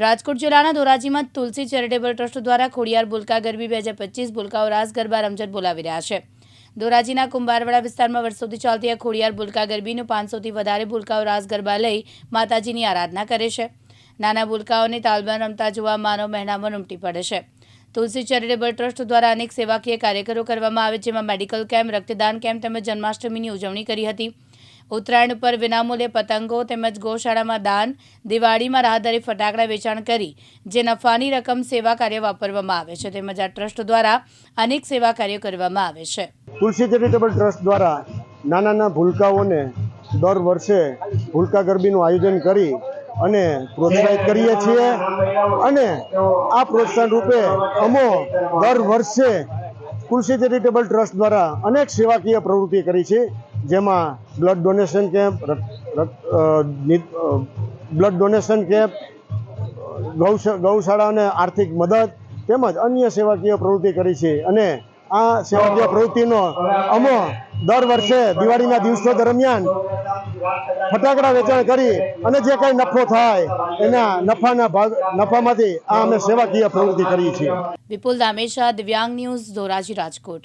રાજકોટ જિલ્લાના ધોરાજીમાં તુલસી charitable trust દ્વારા ખોડિયાર ભૂલકા ગરબી બે હજાર પચીસ, ભૂલકાઓ રાસ ગરબા રમઝટ બોલાવી રહ્યા છે. ધોરાજીના કુંભારવાડા વિસ્તારમાં વર્ષોથી ચાલતી આ ખોડિયાર ભૂલકા ગરબીનું પાંચસોથી વધારે ભૂલકાઓ રાસ ગરબા લઈ માતાજીની આરાધના કરે છે. નાના ભૂલકાઓને તાલબાન રમતા જોવા માનવ મહેનામાં ઉમટી પડે છે. તુલસી ચેરિટેબલ ટ્રસ્ટ દ્વારા અનેક સેવાકીય કાર્યક્રમો કરવામાં આવે જેમાં મેડિકલ કેમ્પ, રક્તદાન કેમ્પ તેમજ જન્માષ્ટમીની ઉજવણી કરી હતી. ઉત્તરાયણ ઉપર વિનામૂલ્યે પતંગો તેમજ ગૌશાળામાં દાન, દિવાળીમાં રાહદારી ફટાકડા વેચાણ કરી, જે નફાની રકમ સેવા કાર્ય વાપરવામાં આવે છે. તેમજ આ ટ્રસ્ટ દ્વારા અનેક સેવા કાર્યો કરવામાં આવે છે. તુલસી ચેરિટેબલ ટ્રસ્ટ દ્વારા નાના નાના ભૂલકાઓને દર વર્ષે ભૂલકા ગરબીનું આયોજન કરી અને પ્રોત્સાહિત કરીએ છીએ અને આ પ્રોત્સાહન રૂપે અમો દર વર્ષે તુલસી ચેરિટેબલ ટ્રસ્ટ દ્વારા અનેક સેવાકીય પ્રવૃત્તિ કરી છે. જેમાં blood donation camp blood donation camp ગૌશાળાને આર્થિક મદદ તેમજ અન્ય સેવાકીય પ્રવૃત્તિ કરી છે. અને આ સેવાકીય પ્રવૃત્તિનો અમો દર વર્ષે દિવાળીના દિવસો દરમિયાન ફટાકડા વેચાણ કરી અને જે કાંઈ નફો થાય એના નફાના ભાગ, નફામાંથી આ અમે સેવાકીય પ્રવૃત્તિ કરીએ છીએ. વિપુલ દામેશા, દિવ્યાંગ ન્યૂઝ, ધોરાજી રાજકોટ.